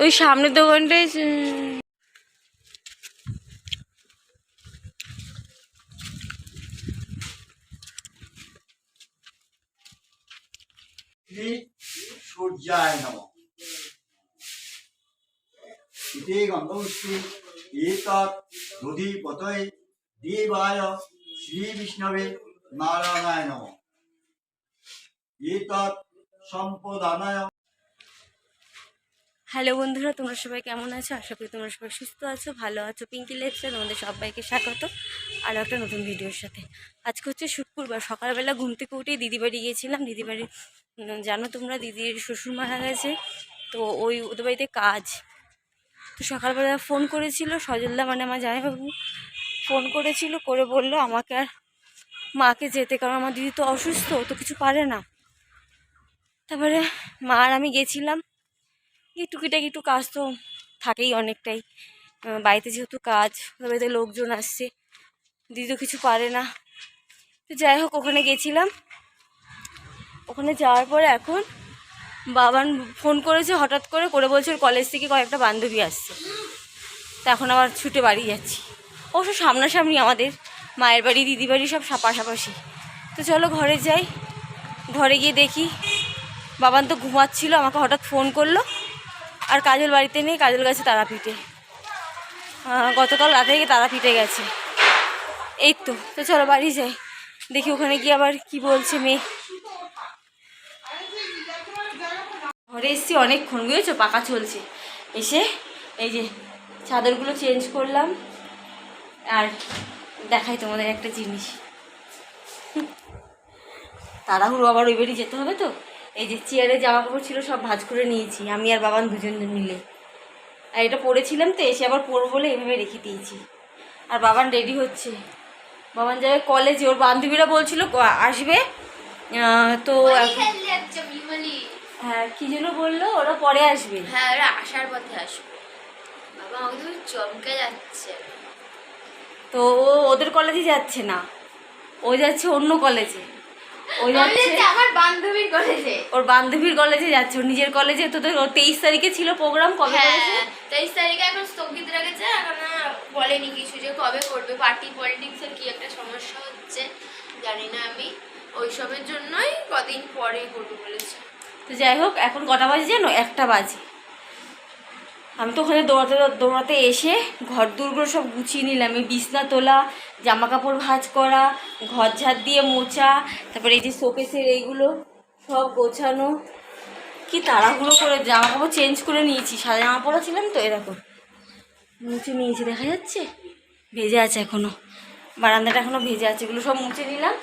ওই সামনের শ্রী সূর্যায় নম। ইতি দেবায় শ্রী বিষ্ণবে নম। সম্পদানায় হ্যালো বন্ধুরা, তোমরা সবাই কেমন আছো? আশা করি তোমরা সবাই সুস্থ আছো, ভালো আছো। পিঙ্কি লেপসে তোমাদের সবাইকে স্বাগত আর একটা নতুন ভিডিওর সাথে। আজকে হচ্ছে শুক্রবার, সকালবেলা ঘুম থেকে উঠেই দিদি বাড়ি গিয়েছিলাম। দিদি বাড়ি জানো তোমরা, দিদির শ্বশুর মারা গেছে, তো ওই ওদের বাড়িতে কাজ। তো সকালবেলা ফোন করেছিল, সজলদা মানে আমার জামাইবাবু। ফোন করেছিল, করে বলল আমাকে আর মাকে যেতে, কারণ আমার দিদি তো অসুস্থ তো কিছু পারে না। তারপরে মা আর আমি গেছিলাম এই টুকিটাকি একটু কাজ তো থাকেই অনেকটাই। বাড়িতে যেহেতু কাজ, বাড়িতে লোকজন আসছে, দিদি তো কিছু পারে না। তো যাই হোক, ওখানে গেছিলাম। ওখানে যাওয়ার পরে এখন বাবান ফোন করেছে হঠাৎ করে করে বলছে ওর কলেজ থেকে কয়েকটা বান্ধবী আসছে। তা এখন আবার ছুটে বাড়ি যাচ্ছি। অবশ্য সামনাসামনি আমাদের, মায়ের বাড়ি দিদি বাড়ি সব পাশাপাশি তো চলো ঘরে যাই। ঘরে গিয়ে দেখি। বাবান তো ঘুমাচ্ছিল, আমাকে হঠাৎ ফোন করল। আর কাজল বাড়িতে নেই, কাজল গেছে তারাপীঠে। গতকাল রাতে থেকে তারাপীঠে গেছে। এই তো তো চলো বাড়ি যাই। দেখি ওখানে গিয়ে আবার কি বলছে মেয়ে। ঘরে এসছি অনেকক্ষণ, বুঝেছ? পাকা চলছে। এসে এই যে চাদরগুলো চেঞ্জ করলাম আর দেখাই তোমাদের একটা জিনিস। তাড়াহুড়ো আবার ওই বাড়ি যেতে হবে তো? এই যে চেয়ারে জামা কাপড় ছিল সব ভাঁজ করে নিয়েছি। আমি আর বাবান দুজন মিলে। আর এটা পরেছিলাম তো এসে আবার পরবো বলে এভাবে রেখে দিয়েছি। আর বাবান রেডি হচ্ছে। বাবান যাবে কলেজে ওর বান্ধবীরা বলছিল আসবে। তো হ্যাঁ কি যেন বলল ওরা পরে আসবে। হ্যাঁ ওরা আসার পথে আসবে। বাবা আমাকে চমকে যাচ্ছে। তো ও ওদের কলেজে যাচ্ছে না। ও যাচ্ছে অন্য কলেজে ও যাচ্ছে আমার বান্ধবীর কলেজে ওর বান্ধবীর কলেজে যাচ্ছে। ওর নিজের কলেজে তোদের ওর তেইশ তারিখে ছিল প্রোগ্রাম কবে হ্যাঁ তেইশ তারিখে এখন স্থগিত রেখেছে। এখন বলেনি কিছু যে কবে করবে। পার্টি পলিটিক্সের কি একটা সমস্যা হচ্ছে জানি না আমি। ওইসবের জন্যই কদিন পরে করবে বলেছে। তো যাই হোক এখন কটা বাজে জানো? একটা বাজে। আমি তো ওখানে দৌড়াতে দৌড়াতে এসে ঘর দুর্গুলো সব গুছিয়ে নিলাম। এই বিছনা তোলা জামা কাপড় ভাঁজ করা, ঘর ঝাড় দিয়ে মোছা, তারপরে এই যে শোকেসের এইগুলো সব গোছানো। কি তাড়াহুড়ো করে জামা কাপড় চেঞ্জ করে নিয়েছি। সাদা জামা পরা ছিলাম তো এরকম মুছে নিয়েছি, দেখা যাচ্ছে? ভেজে আছে এখনও বারান্দাটা এখনও ভেজে আছে, এগুলো সব মুছে নিলাম।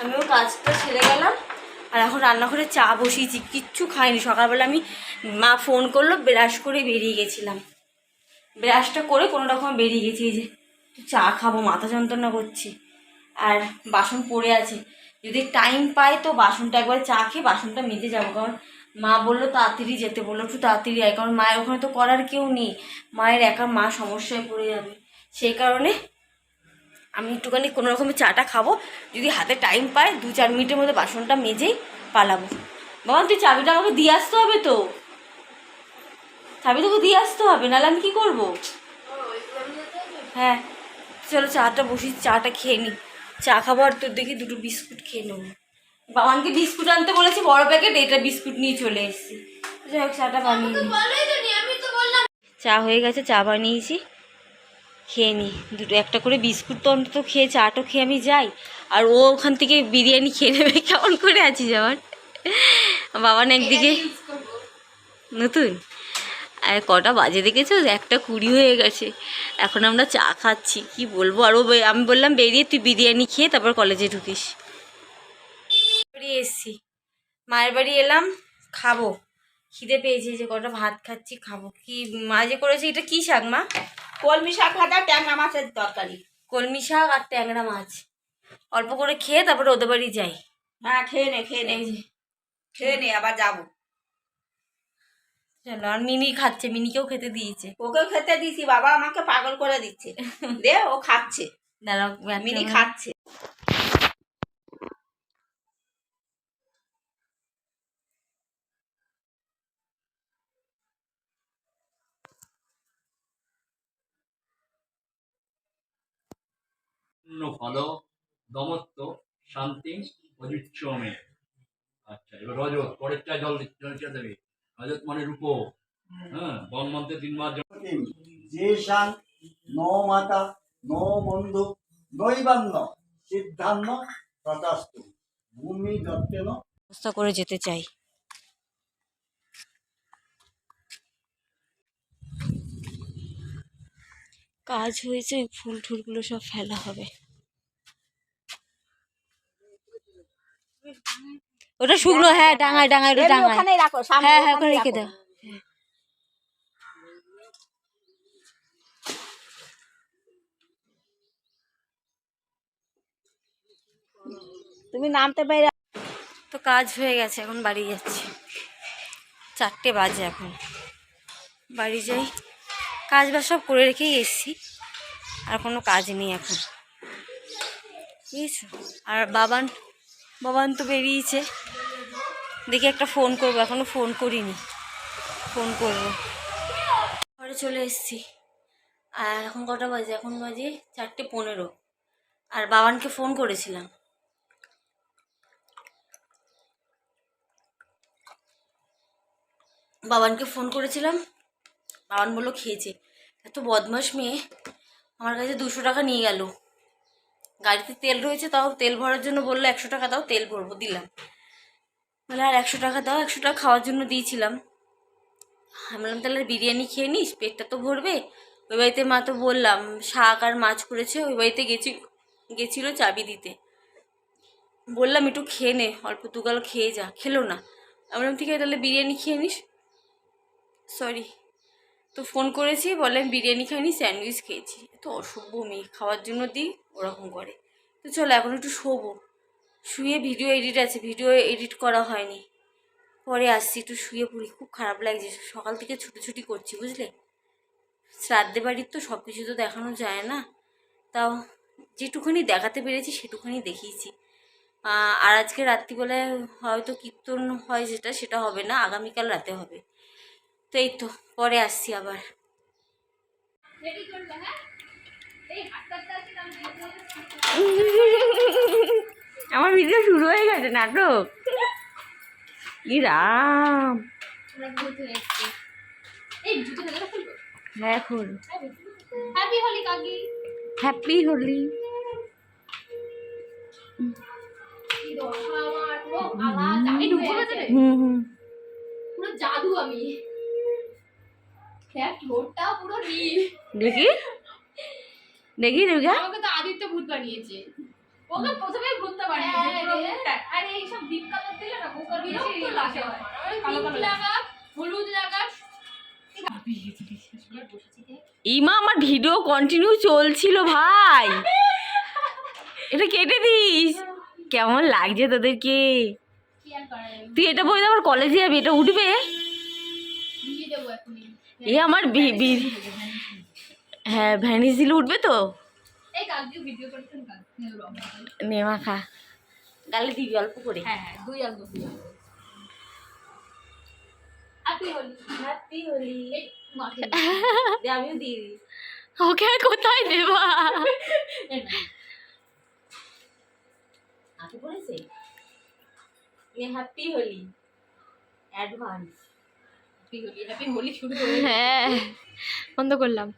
আমিও কাজটা সেরে গেলাম। আর এখন রান্নাঘরে চা বসিয়েছি, কিচ্ছু খাইনি। সকালবেলা আমি মা ফোন করল, ব্রাশ করে বেরিয়ে গেছিলাম। ব্রাশটা করে কোনো রকম বেরিয়ে গেছি যে চা খাব, মাথা যন্ত্রণা করছে। আর বাসন পড়ে আছে। যদি টাইম পাই তো বাসনটা একবার চা খেয়ে বাসনটা মেজে যাব, কারণ মা বলল তাড়াতাড়ি যেতে, বলল একটু তাড়াতাড়ি আয়, কারণ মায়ের ওখানে তো করার কেউ নেই। মায়ের একা মা সমস্যায় পড়ে যাবে। সেই কারণে আমি একটুখানি কোনো রকমের চাটা খাব যদি হাতে টাইম পাই দু চার মিনিটের মধ্যে বাসনটা মেজেই পালাবো। বাবা তুই চাবিটা আমাকে দিয়ে আসতে হবে তো? চাবি তোকে দিয়ে আসতে হবে নাহলে আমি কী করব? হ্যাঁ চলো চাটা বসি চাটা খেয়ে নিই চা খাব আর তোর দেখি দুটো বিস্কুট খেয়ে নেব। বাবানকে বিস্কুট আনতে বলেছি বড় প্যাকেট এটা বিস্কুট নিয়ে চলে এসেছি। যাই হোক চাটা বানিয়ে চা হয়ে গেছে চা বানিয়েছি। খেয়ে নিই দুটো একটা করে বিস্কুট তো অন্তত খেয়ে চাটো খেয়ে আমি যাই। আর ও ওখান থেকে বিরিয়ানি খেয়ে নেবে, কেমন করে আছিস আমার? না একদিকে নতুন? আর কটা বাজে দেখেছ? একটা কুড়ি হয়ে গেছে। এখন আমরা চা খাচ্ছি, কি বলব? আর ও আমি বললাম, বেরিয়ে তুই বিরিয়ানি খেয়ে তারপর কলেজে ঢুকিস। এসছি। মায়ের বাড়ি এলাম, খাব। খিদে পেয়েছে যে কটা ভাত খাচ্ছি, খাব। কি মা যে করেছে? এটা কি শাক মা? কলমি শাক ভাজা ট্যাংরা মাছের তরকারি। কলমি শাক আর ট্যাংরা মাছ। অল্প করে খেয়ে তারপরে ওদের বাড়ি যাই। হ্যাঁ খেয়ে নে খেয়ে নে। খেয়ে নে আবার যাব। চলো আর মিনি খাচ্ছে মিনিকেও খেতে দিয়েছে। ওকেও খেতে দিয়েছি বাবা আমাকে পাগল করে দিচ্ছে। দে ও খাচ্ছে। দাঁড়াও মিনি খাচ্ছে। ফল দমত্ত শান্তি অযুচ্ছমে আচ্ছা এবার রজত পরের চা জল দিচ্ছে দেবে। রজত মানে রূপ। হ্যাঁ বন মন্ত্রে তিন মাস জল কিম ন মাতা ন বন্ধু নৈবান্য সিদ্ধান্ন তথাস্তু। ভূমি দত্তেন ব্যবস্থা করে যেতে চাই। কাজ হয়েছে ফুল টুলগুলো সব ফেলা হবে। ওটা শুকনো হ্যাঁ ডাঙায় ডাঙায় ওটা ডাঙায়। ওখানেই রাখো সামনে হ্যাঁ হ্যাঁ ওখানে রেখে দাও তুমি নামতে পেরে তো কাজ হয়ে গেছে এখন বাড়ি যাচ্ছি। চারটে বাজে এখন। বাড়ি যাই। কাজ বাজ সব করে রেখেই এসছি। আর কোনো কাজ নেই এখন। বুঝেছ? আর বাবান বাবান তো বেরিয়েছে। দেখি একটা ফোন করব, এখনও ফোন করিনি। ফোন করব। ঘরে চলে এসেছি। আর এখন কটা বাজে? এখন বাজে চারটে পনেরো। আর বাবানকে ফোন করেছিলাম। বাবানকে ফোন করেছিলাম। বাবান বলল খেয়েছে। এত বদমাস মেয়ে। আমার কাছে দুশো টাকা নিয়ে গেল। গাড়িতে তেল রয়েছে, তাও তেল ভরার জন্য বলল, একশো টাকা দাও, তেল ভরবো, দিলাম। বলে, আর একশো টাকা দাও, একশো টাকা খাওয়ার জন্য দিয়েছিলাম। আমি বললাম, তাহলে বিরিয়ানি খেয়ে নিস? পেটটা তো ভরবে। ওই বাড়িতে মা তো বললাম, শাক আর মাছ করেছে, ওই বাড়িতে গেছি, গেছিল চাবি দিতে। বললাম, একটু খেয়ে নে, অল্প দুগাল খেয়ে যা। খেলো না। আমি বললাম, ঠিক আছে, তাহলে বিরিয়ানি খেয়ে নিস? সরি তো ফোন করেছি, বলে বিরিয়ানি খাইনি, স্যান্ডউইচ খেয়েছি। তো অসভ্য মেয়ে, খাওয়ার জন্য দিই, ওরকম করে। তো চলো, এখন একটু শোবো। শুয়ে ভিডিও এডিট আছে, ভিডিও এডিট করা হয়নি। পরে আসছি, একটু শুয়ে পড়ি, খুব খারাপ লাগছে। সকাল থেকে ছুটোছুটি করছি, বুঝলে? শ্রাদ্ধে বাড়ির তো সব কিছু তো দেখানো যায় না। তাও যেটুখানি দেখাতে পেরেছি সেটুখানি দেখিয়েছি। আর আজকে রাত্রিবেলায় হয়তো কীর্তন হয় যেটা, সেটা হবে না, আগামীকাল রাতে হবে। তো এই তো পরে আসছি আবার আমার ভিডিও শুরু হয়ে গেছে নাটক। ই রাম। এই জুতো হ্যাঁ এখন হ্যাপি হোলি কাকি। হ্যাপি হোলি হুম হুম। পুরো জাদু আমি। দেখ ঠোঁটটা পুরো নীল। দেখি। দেখি দুর্গা আমাকে তো আদিত্য ভূত বানিয়েছে। ওকে প্রথমে ভূতটা। বানিয়েছে আর এই সব ডিপ কালার দিলে না মুখের বেশি লাগে। কালো কালো লাগা। হলুদ লাগা। ইমা আমার ভিডিও কন্টিনিউ চলছিল ভাই। এটা কেটে দিস। কেমন লাগছে তোদেরকে? তুই এটা বলে আমার কলেজে যাবি এটা উঠবে? দিয়ে দেবো এখনই। এ আমার হ্যাঁ ভ্যানিস দিলে উঠবে তো? নেমা খা। গালে দিবি অল্প করে। ওকে আর কোথায় দেবা? Happy Holi advance happy Holi happy Holi শুরু করে হ্যাঁ বন্ধ করলাম।